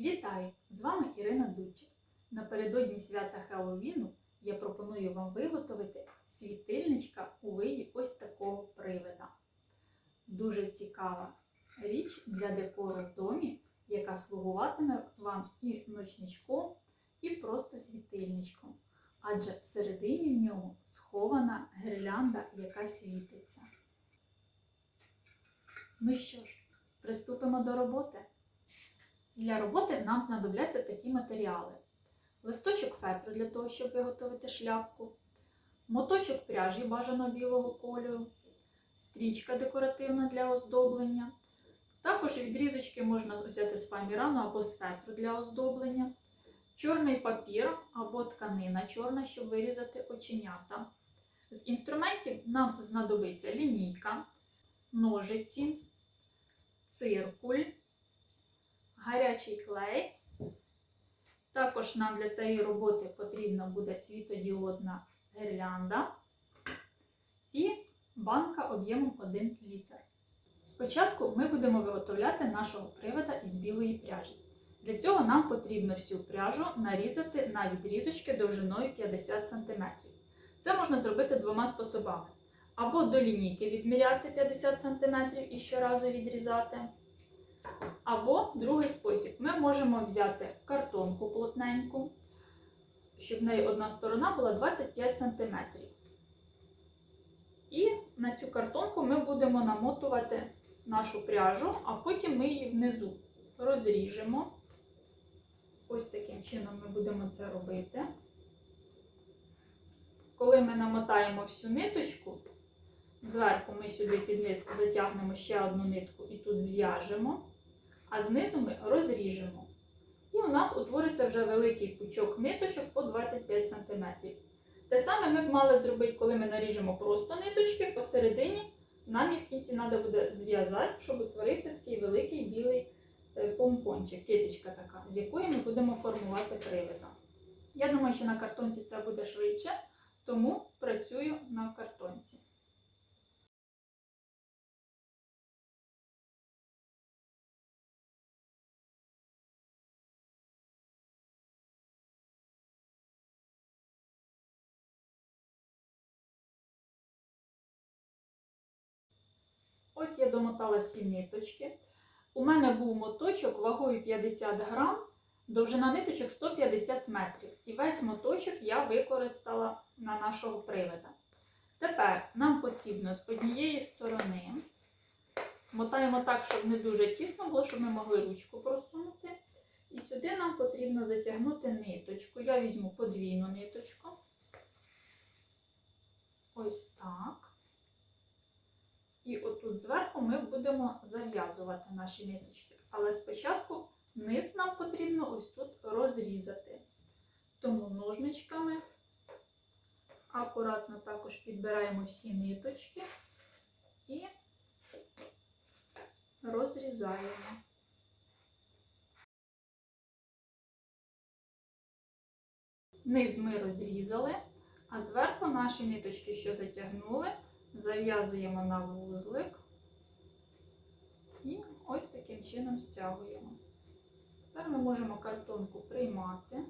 Вітаю! З вами Ірина Дудчик. Напередодні свята Хеллоуіну я пропоную вам виготовити світильничка у виді ось такого привида. Дуже цікава річ для декору в домі, яка слугуватиме вам і ночничком, і просто світильничком. Адже всередині в ньому схована гірлянда, яка світиться. Ну що ж, приступимо до роботи. Для роботи нам знадобляться такі матеріали: листочок фетру для того, щоб виготовити шляпку, моточок пряжі бажано білого кольору, стрічка декоративна для оздоблення. Також відрізочки можна взяти з фамірану або з фетру для оздоблення, чорний папір або тканина чорна, щоб вирізати оченята. З інструментів нам знадобиться лінійка, ножиці, циркуль гарячий клей. Також нам для цієї роботи потрібна буде світодіодна гірлянда і банка об'ємом 1 літр. Спочатку ми будемо виготовляти нашого привода із білої пряжі. Для цього нам потрібно всю пряжу нарізати на відрізочки довжиною 50 см. Це можна зробити двома способами. Або до лінійки відміряти 50 см і щоразу відрізати. Або другий спосіб. Ми можемо взяти картонку плотненьку, щоб в неї одна сторона була 25 см. І на цю картонку ми будемо намотувати нашу пряжу, а потім ми її внизу розріжемо. Ось таким чином ми будемо це робити. Коли ми намотаємо всю ниточку, зверху ми сюди під низ затягнемо ще одну нитку і тут зв'яжемо а знизу ми розріжемо. І у нас утвориться вже великий пучок ниточок по 25 см. Те саме ми б мали зробити, коли ми наріжемо просто ниточки, посередині нам їх в кінці треба буде зв'язати, щоб утворився такий великий білий е, помпончик, китичка така, з якої ми будемо формувати привида. Я думаю, що на картонці це буде швидше, тому працюю Ось я домотала всі ниточки. У мене був моточок вагою 50 грам, довжина ниточок 150 метрів. І весь моточок я використала на нашого привида. Тепер нам потрібно з однієї сторони мотаємо так, щоб не дуже тісно було, щоб ми могли ручку просунути. І сюди нам потрібно затягнути ниточку. Я візьму подвійну ниточку. Ось так. І отут зверху ми будемо зав'язувати наші ниточки. Але спочатку низ нам потрібно ось тут розрізати. Тому ножничками акуратно також підбираємо всі ниточки і розрізаємо. Низ ми розрізали, а зверху наші ниточки, що затягнули, зав'язуємо на вузлик і ось таким чином стягуємо. Тепер ми можемо картонку приймати,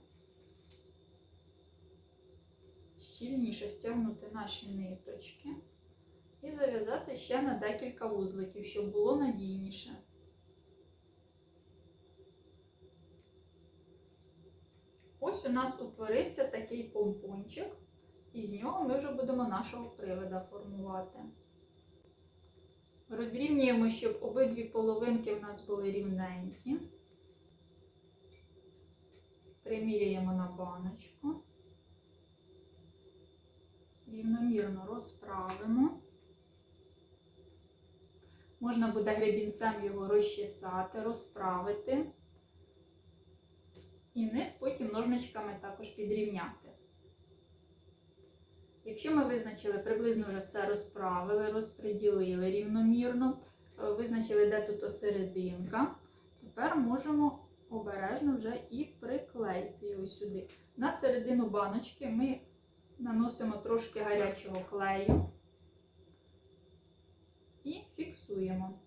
щільніше стягнути наші ниточки і зав'язати ще на декілька вузликів, щоб було надійніше. Ось у нас утворився такий помпончик. І з нього ми вже будемо нашого привода формувати. Розрівнюємо, щоб обидві половинки в нас були рівненькі. Приміряємо на баночку. Рівномірно розправимо. Можна буде гребінцем його розчесати, розправити. І низ потім ножничками також підрівняти. Якщо ми визначили, приблизно вже все розправили, розподілили рівномірно, е, визначили, де тут серединка, тепер можемо обережно вже і приклеїти його сюди. На середину баночки ми наносимо трошки гарячого клею і фіксуємо.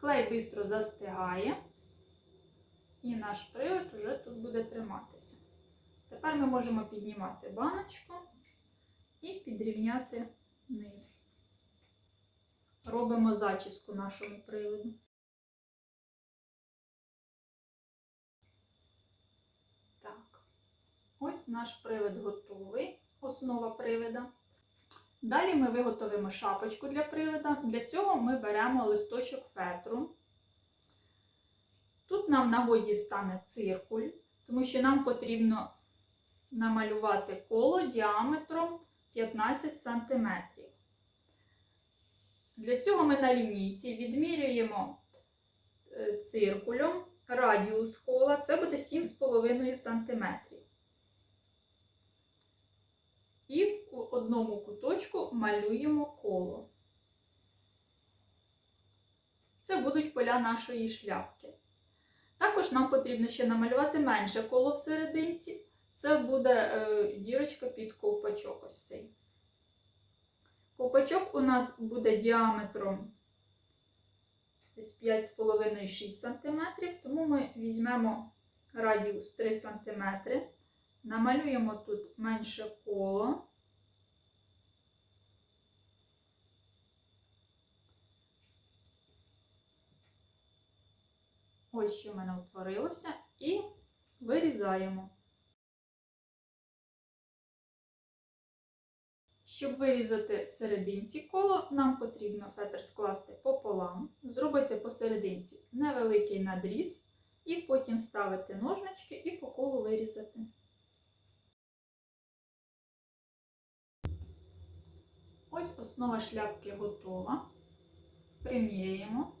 Клей швидко застигає, І наш привид уже тут буде триматися. Тепер ми можемо піднімати баночку і підрівняти низ. Робимо зачіску нашому приводу. Так, ось наш привид готовий, основа привида. Далі ми виготовимо шапочку для привида. Для цього ми беремо листочок фетру. Тут нам в нагоді стане циркуль, тому що нам потрібно намалювати коло діаметром 15 см. Для цього ми на лінійці відмірюємо е, циркулем радіус кола, це буде 7,5 см. І в одному куточку малюємо коло. Це будуть поля нашої шляпки. Також нам потрібно ще намалювати менше коло в серединці. Це буде е, дірочка під ковпачок ось цей. Ковпачок у нас буде діаметром десь 5,5-6 см, тому ми візьмемо радіус 3 см, намалюємо тут менше коло. Ось що в мене утворилося, і вирізаємо. Щоб вирізати серединці коло, нам потрібно фетр скласти пополам, зробити посерединці невеликий надріз, і потім ставити ножнички і по колу вирізати. Ось основа шляпки готова. Приміряємо.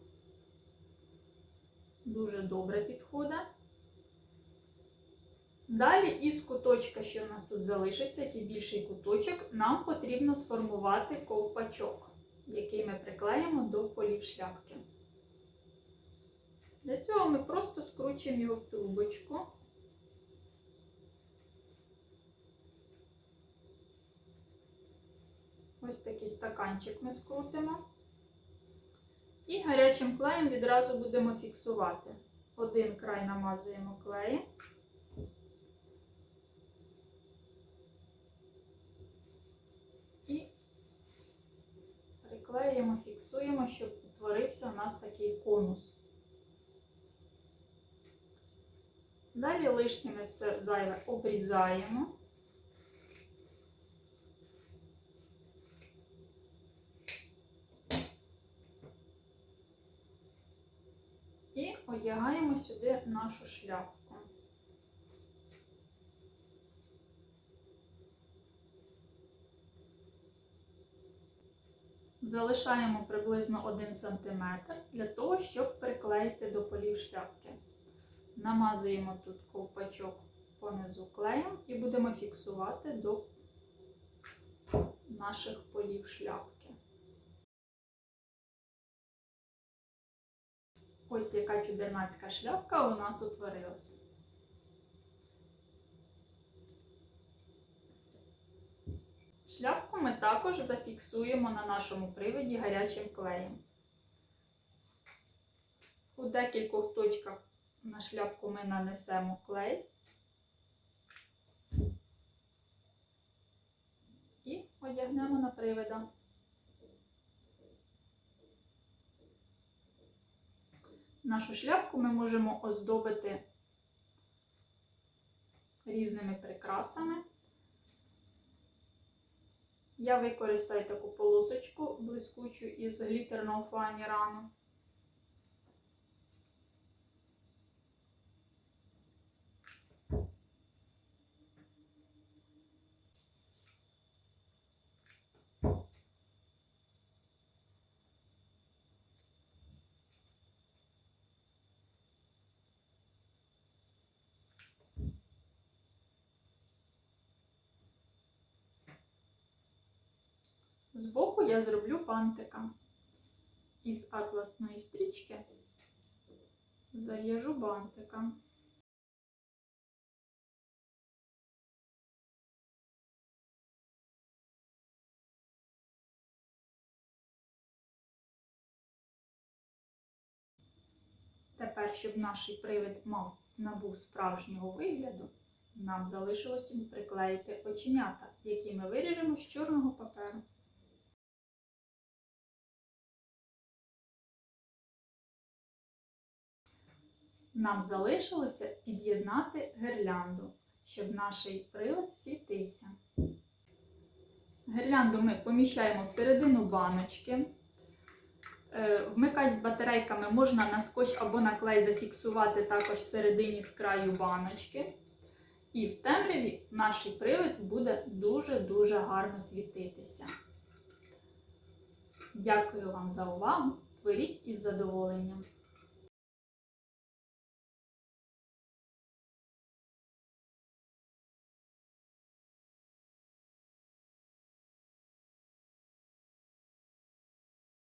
Дуже добре підходить. Далі із куточка, що у нас тут залишився, який більший куточок, нам потрібно сформувати ковпачок, який ми приклеїмо до полів шляпки. Для цього ми просто скручуємо його в трубочку. Ось такий стаканчик ми скрутимо. І гарячим клеєм відразу будемо фіксувати. Один край намазуємо клеєм. І приклеїмо, фіксуємо, щоб утворився у нас такий конус. Далі лишніми все зайве обрізаємо. І одягаємо сюди нашу шляпку. Залишаємо приблизно 1 см для того, щоб приклеїти до полів шляпки. Намазуємо тут ковпачок понизу клеєм і будемо фіксувати до наших полів шляпки. Ось яка чудернацька шляпка у нас утворилась. Шляпку ми також зафіксуємо на нашому приводі гарячим клеєм. У декількох точках на шляпку ми нанесемо клей і одягнемо на привида. Нашу шляпку ми можемо оздобити різними прикрасами. Я використаю таку полосочку блискучу із глітерного фоамірану. Збоку я зроблю бантика. Із атласної стрічки зав'яжу бантика. Тепер, щоб наш привид мав набув справжнього вигляду, нам залишилось приклеїти оченята, які ми виріжемо з чорного паперу. Нам залишилося під'єднати гирлянду, щоб наш прилад світився. Гирлянду ми поміщаємо всередину баночки. Е, Вмикач з батарейками можна на скотч або на клей зафіксувати також всередині з краю баночки. І в темряві наш привид буде дуже-дуже гарно світитися. Дякую вам за увагу. Творіть із задоволенням.